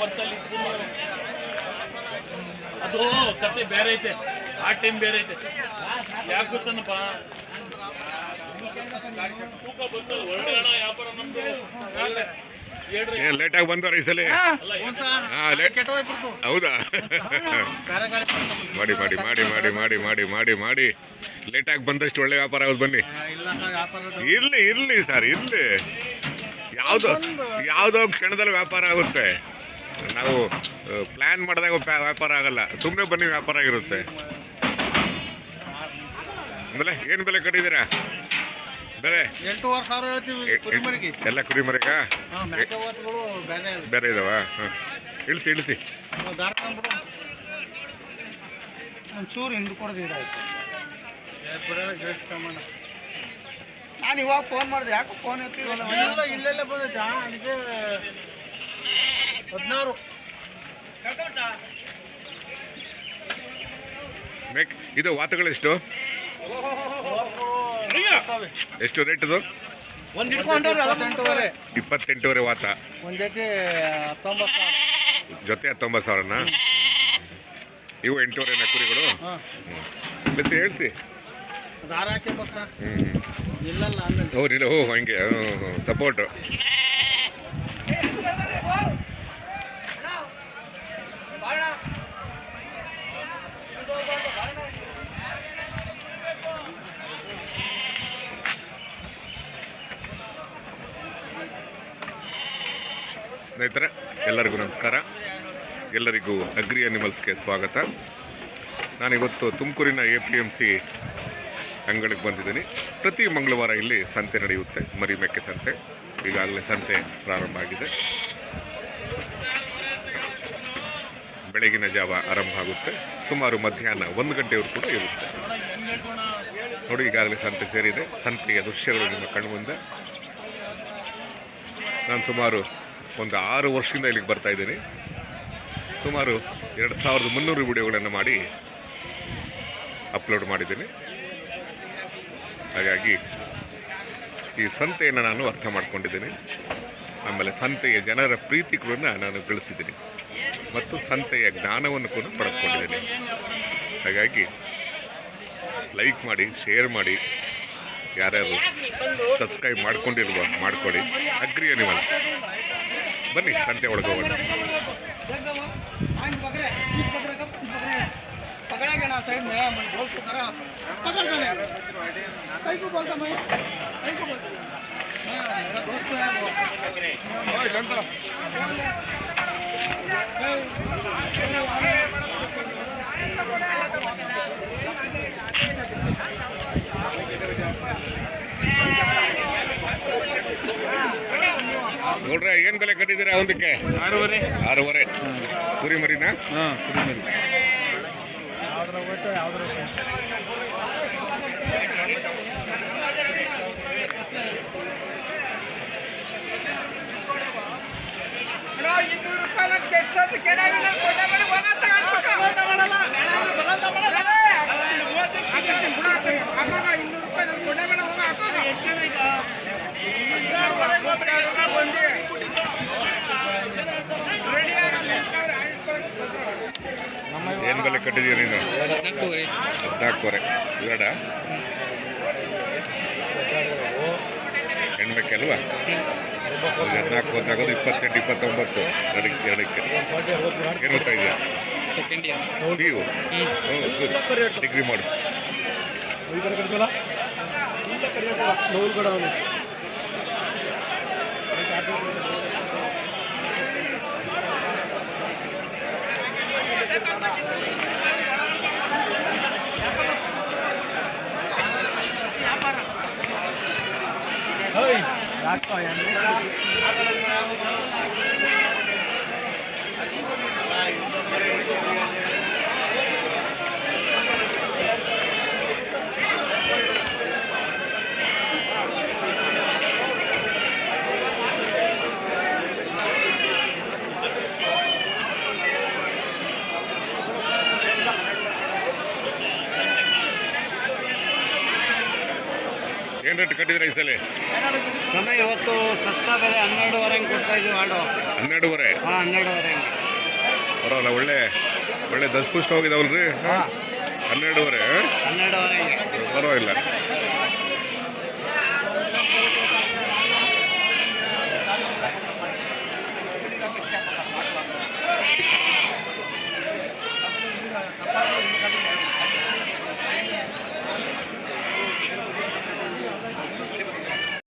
ಬರ್ತಲ್ಲಿ ಅದು ಕತೆ ಬೇರೆ ಐತೆ. ಆ ಟೈಮ್ ಬೇರೆ ಐತೆ. ಯಾಕೆ ಗೊತ್ತನಪ್ಪ? ತೂಕ ಬಂದು ಒಳ್ಳೆ ಹಣ ವ್ಯಾಪಾರ ನಮ್ದು ಲೇಟಾಗಿ ಬಂದವ್ರ ಈ ಸಲ. ಹಾ. ಲೇಟ್ ಹೌದಾ? ಮಾಡಿ ಮಾಡಿ ಮಾಡಿ ಮಾಡಿ ಮಾಡಿ ಮಾಡಿ ಮಾಡಿ ಮಾಡಿ. ಲೇಟಾಗಿ ಬಂದಷ್ಟು ಒಳ್ಳೆ ವ್ಯಾಪಾರ ಆಗೋದು ಬನ್ನಿ. ಇರ್ಲಿ ಇರ್ಲಿ ಸರ್ ಇರ್ಲಿ. ಯಾವುದೋ ಯಾವುದೋ ಕ್ಷಣದಲ್ಲಿ ವ್ಯಾಪಾರ ಆಗುತ್ತೆ. ನಾವು ಪ್ಲ್ಯಾನ್ ಮಾಡಿದಾಗ ವ್ಯಾಪಾರ ಆಗಲ್ಲ. ಸುಮ್ಮನೆ ಬನ್ನಿ ವ್ಯಾಪಾರ ಆಗಿರುತ್ತೆ. ಆಮೇಲೆ ಏನು ಬೆಲೆ ಕಟ್ಟಿದ್ದೀರಾ? ಬೆಲೆ ಎಂಟೂವರೆ ಸಾವಿರ ಹೇಳ್ತೀವಿ ಕುರಿಮರಿಗೆ ಎಲ್ಲ ಕುರಿಮರಿಗ ಹಾ ಮೇಕೆ ಓಟ್ಗಳು ಬೇರೆ ಬೇರೆ ಇದಾವ? ಹಾಂ. ಇಳಿಸಿ ಇಳಿಸಿ. ದಾರ ತಂದ್ಬಿಡು ಒಂಚೂರು ಹಿಂಡು ಕೊಡೋದು ಇದಾಯ್ತು. ನಾನು ಇವಾಗ ಫೋನ್ ಮಾಡಿದೆ ಯಾಕೋ ಫೋನ್ ಎತ್ತಿಲ್ಲ ಇಲ್ಲೆಲ್ಲ ಬಂದೈತೆ. ನನಗೆ ಹದಿನಾರು. ಮೇಕ್ ಇದು ವಾತುಗಳು ಎಷ್ಟು? ಎಷ್ಟು ರೇಟ್ ಅದು ಇಪ್ಪತ್ತೆಂಟೂವರೆ ವಾತ. ಜೊತೆ ಹತ್ತೊಂಬತ್ತು ಸಾವಿರ. ಜೊತೆ ಹತ್ತೊಂಬತ್ತು ಸಾವಿರನಾ? ಇವು ಎಂಟೂವರೆನಾ ಕುರಿಗಳು? ಹ್ಞೂ ಹೇಳ್ತಿ ಹ್ಞೂ ಇಲ್ಲ ಓ ಹಂಗೆ ಹ್ಞೂ ಸಪೋರ್ಟು ಸ್ನೇಹಿತರೆ, ಎಲ್ಲರಿಗೂ ನಮಸ್ಕಾರ. ಎಲ್ಲರಿಗೂ ಅಗ್ರಿ ಅನಿಮಲ್ಸ್ಗೆ ಸ್ವಾಗತ. ನಾನಿವತ್ತು ತುಮಕೂರಿನ ಎ ಪಿ ಎಂ ಸಿ ಅಂಗಡಿಗೆ ಬಂದಿದ್ದೀನಿ. ಪ್ರತಿ ಮಂಗಳವಾರ ಇಲ್ಲಿ ಸಂತೆ ನಡೆಯುತ್ತೆ ಮರಿ ಮೆಕ್ಕೆ ಸಂತೆ ಈಗಾಗಲೇ ಸಂತೆ ಪ್ರಾರಂಭ ಆಗಿದೆ. ಬೆಳಗಿನ ಜಾವ ಆರಂಭ ಆಗುತ್ತೆ. ಸುಮಾರು ಮಧ್ಯಾಹ್ನ ಒಂದು ಗಂಟೆಯವರು ಕೂಡ ಇರುತ್ತೆ. ನೋಡಿ, ಈಗಾಗಲೇ ಸಂತೆ ಸೇರಿದೆ. ಸಂತೆಯ ದೃಶ್ಯಗಳು ನಿಮ್ಮ ಕಣ್ಮುಂದೆ. ನಾನು ಸುಮಾರು ಒಂದು ಆರು ವರ್ಷದಿಂದ ಇಲ್ಲಿಗೆ ಬರ್ತಾ ಇದ್ದೀನಿ. ಸುಮಾರು ಎರಡು ಸಾವಿರದ ಮುನ್ನೂರು ವಿಡಿಯೋಗಳನ್ನು ಮಾಡಿ ಅಪ್ಲೋಡ್ ಮಾಡಿದ್ದೀನಿ. ಹಾಗಾಗಿ ಈ ಸಂತೆಯನ್ನು ನಾನು ಅರ್ಥ ಮಾಡ್ಕೊಂಡಿದ್ದೀನಿ. ಆಮೇಲೆ ಸಂತೆಯ ಜನರ ಪ್ರೀತಿಗಳನ್ನು ನಾನು ಗಳಿಸಿದ್ದೀನಿ ಮತ್ತು ಸಂತೆಯ ಜ್ಞಾನವನ್ನು ಕೂಡ ಪಡೆದುಕೊಂಡಿದ್ದೀನಿ. ಹಾಗಾಗಿ ಲೈಕ್ ಮಾಡಿ ಶೇರ್ ಮಾಡಿ, ಯಾರ್ಯಾರು ಸಬ್ಸ್ಕ್ರೈಬ್ ಮಾಡ್ಕೊಂಡಿರುವ ಮಾಡ್ಕೊಳ್ಳಿ ಅಗ್ರಿ ಅನಿಮಲ್ ಬನ್ನಿ ಸಂತೆ ಒಳಗೆ ಹೋಗೋಣ पकड़ेंगे ना साइड में मैं बोल तो करा पकड़ दो कई को बोलता मैं कई को बोलता हाँ, मेरा दोस्त है वो ನೋಡ್ರೆ ಏನ್ ಬೆಲೆ ಕಟ್ಟಿದ್ದೀರಾ ಒಂದಕ್ಕೆ ಆರೂವರೆ ಆರೂವರೆ ಕುರಿ ಮರಿನಾ ಹಾಂ ಕುರಿಮರಿ ಯಾವ್ದ್ರ ಒಟ್ಟು ಯಾವ್ದ್ರ ಇನ್ನೂರು ರೂಪಾಯಿ ಕೆಡ್ಸೋದು ಕೆಡಗಿಲ್ಲ ಕೊಡ ಕಟ್ಟಿದೀಯ ನೀನು? ಹದಿನಾಲ್ಕೂವರೆ. ಇವಾಡ ಹೆಣ್ಮಕ್ಕೆ ಅಲ್ವಾ? ಹದಿನಾಲ್ಕು ಹದಿನಾಲ್ಕು ಇಪ್ಪತ್ತೆಂಟು ಇಪ್ಪತ್ತೊಂಬತ್ತು. ಎರಡಕ್ಕೆ ಎರಡಕ್ಕೆ. ಏನು ಗೊತ್ತಾ ಇದೆಯಾ? Second year P U degree ಮಾಡು. Thank. रास्ता हो ಏನು ರೇಟ್ ಕಟ್ಟಿದ್ರೆ ಈ ಸಲ? ಇವತ್ತು ಸಸ್ತಾ ಬೆಲೆ ಹನ್ನೆರಡುವರೆ ಹಂಗೆ ಕೊಡ್ತಾ ಇದ್ವಿ ಆಡು ಹನ್ನೆರಡುವರೆ? ಹಾಂ ಹನ್ನೆರಡುವರೆ ಹಂಗೆ. ಪರವಾಗಿಲ್ಲ ಒಳ್ಳೆ ಒಳ್ಳೆ ದಸ್ಪುಷ್ಟ ಹೋಗಿದಾವಲ್ರಿ? ಹಾಂ. ಹನ್ನೆರಡುವರೆ ಹನ್ನೆರಡುವರೆ ಹಂಗೆ. ಪರವಾಗಿಲ್ಲ.